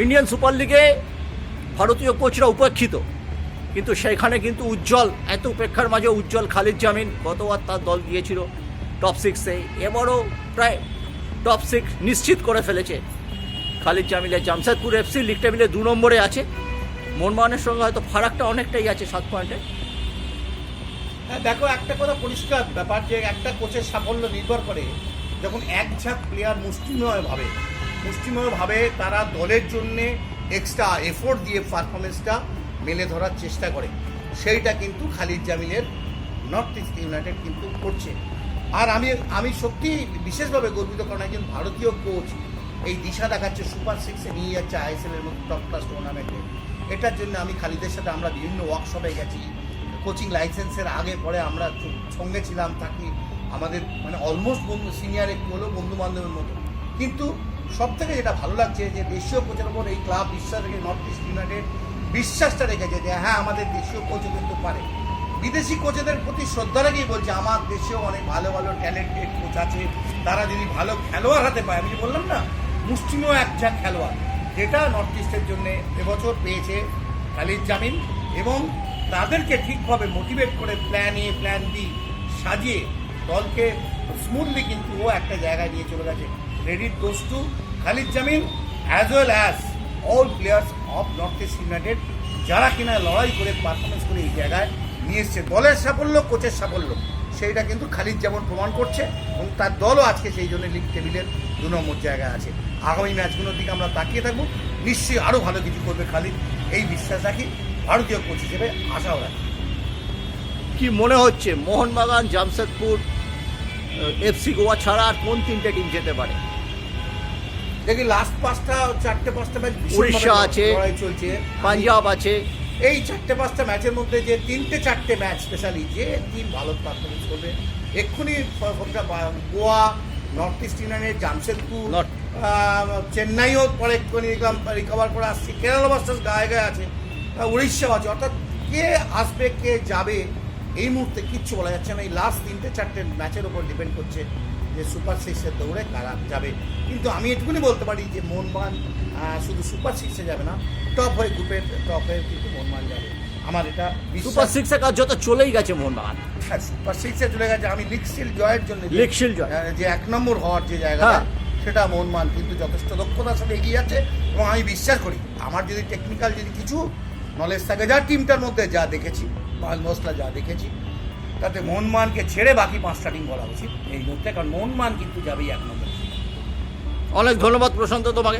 Indian super লিগে ভারতীয় কোচরা উপেক্ষিত। কিন্তু সেখানে কিন্তু উজ্জ্বল, এত উপেক্ষার মাঝে উজ্জ্বল খালিদ জামিন, গতবার তার দল গিয়েছিল টপ সিক্সে। এবারও প্রায় টপ সিক্স নিশ্চিত করে ফেলেছে খালিদ জামিলের জামশেদপুর এফসি লিগ টেবিলে দু নম্বরে আছে। মোহনবাগানের সঙ্গে হয়তো ফারাকটা অনেকটাই আছে সাত পয়েন্টে। হ্যাঁ দেখো, একটা কথা পরিষ্কার ব্যাপার যে একটা কোচের সাফল্য নির্ভর করে যখন এক ঝাঁক প্লেয়ার মুষ্টিময়ভাবে মুষ্টিময়ভাবে তারা দলের জন্যে এক্সট্রা এফোর্ট দিয়ে পারফরমেন্সটা মেলে ধরার চেষ্টা করে। সেইটা কিন্তু খালিদ জামিলের নর্থ ইস্ট ইউনাইটেড কিন্তু করছে। আর আমি আমি সত্যি বিশেষভাবে গর্বিত কারণ একজন ভারতীয় কোচ এই দিশা দেখাচ্ছে সুপার সিক্সে নিয়ে যাচ্ছে আইএসএল এর মতো টপ ক্লাস টুর্নামেন্টে এটার জন্য আমি খালিদের সাথে আমরা বিভিন্ন ওয়ার্কশপে গেছি। কোচিং লাইসেন্সের আগে পরে আমরা সঙ্গে ছিলাম, থাকি। আমাদের মানে অলমোস্ট বন্ধু সিনিয়র একটু হলেও বন্ধু বান্ধবের মতো। কিন্তু সব থেকে যেটা ভালো লাগছে যে দেশীয় কোচের ওপর এই ক্লাব বিশ্বাস রেখে নর্থ ইস্ট ইউনাইটেড বিশ্বাসটা রেখেছে যে হ্যাঁ আমাদের দেশীয় কোচও কিন্তু পারে। বিদেশি কোচেদের প্রতি শ্রদ্ধা রেখেই বলছে, আমার দেশেও অনেক ভালো ভালো ট্যালেন্টেড কোচ আছে। তারা যদি ভালো খেলোয়াড় হাতে পায়, আমি যে বললাম না, মুষ্টিমেয় এক ঝাঁক খেলোয়াড় যেটা নর্থ ইস্টের জন্য এবছর পেয়েছে খালিদ জামিন এবং তাদেরকে ঠিকভাবে মোটিভেট করে প্ল্যান এ প্ল্যান বি সাজিয়ে দলকে স্মুথলি কিন্তু ও একটা জায়গায় নিয়ে চলে গেছে। Credit goes to Khalid Jamil as well as all players of North East United যারা কিনা লড়াই করে পারফরমেন্স করে এই জায়গায় নিয়ে এসছে। দলের সাফল্য কোচের সাফল্য, সেইটা কিন্তু খালিদ যেমন প্রমাণ করছে এবং তার দলও আজকে সেই জন্য লিগ টেবিলের দু নম্বর জায়গায় আছে। আগামী ম্যাচগুলোর দিকে আমরা তাকিয়ে থাকব। নিশ্চয়ই আরও ভালো কিছু করবে খালিদ, এই বিশ্বাস রাখি। ভারতীয় কোচ হিসেবে আশাও রাখি। কি মনে হচ্ছে? মোহনবাগান, জামশেদপুর এফসি গোয়া ছাড়া আর কোন তিনটে টিম যেতে পারে? দেখি লাস্ট পাঁচটা চারটে পাঁচটা ম্যাচ উড়িষ্যা আছে। চলছে। পাঞ্জাব আছে। এই চারটে পাঁচটা ম্যাচের মধ্যে যে তিনটে চারটে ম্যাচ স্পেশালি যে টিম ভালো পারফরমেন্স করবে এক্ষুনি Goa North East United Jamshedpur চেন্নাইও পরে রিকভার করে আসছে। কেরালা মাস্টার্স গায়ে গায়ে আছে উড়িষ্যাও আছে। অর্থাৎ কে আসবে কে যাবে এই মুহূর্তে কিচ্ছু বলা যাচ্ছে না। এই লাস্ট তিনটে চারটে ম্যাচের উপর ডিপেন্ড করছে যে সুপার সিক্সের দৌড়ে কারা যাবে কিন্তু আমি এটুকুনি বলতে পারি যে মোহনবাগান শুধু সুপার সিক্সে যাবে না টপ হয়ে গ্রুপের টপ হয়ে কিন্তু মোহনবাগান যাবে আমার এটা সুপার সিক্সের কাজ যত চলেই গেছে মোহনবাগান হ্যাঁ, সুপার সিক্সে চলে গেছে আমি স্টিল জয়ের জন্য লিগ শিল্ড জয়। যে এক নম্বর হওয়ার যে জায়গাটা হ্যাঁ। সেটা মোহনমান কিন্তু যথেষ্ট দক্ষতার সাথে এগিয়ে আছে এবং আমি বিশ্বাস করি আমার যদি টেকনিক্যাল যদি কিছু নলেজ থাকে যা টিমটার মধ্যে যা দেখেছি মশলা যা দেখেছি তাতে মোহনমানকে ছেড়ে বাকি পাঁচটা টিম বলা উচিত এই মুহূর্তে, কারণ মোহনমান কিন্তু যাবেই এক নম্বর। অনেক ধন্যবাদ প্রশান্ত তোমাকে।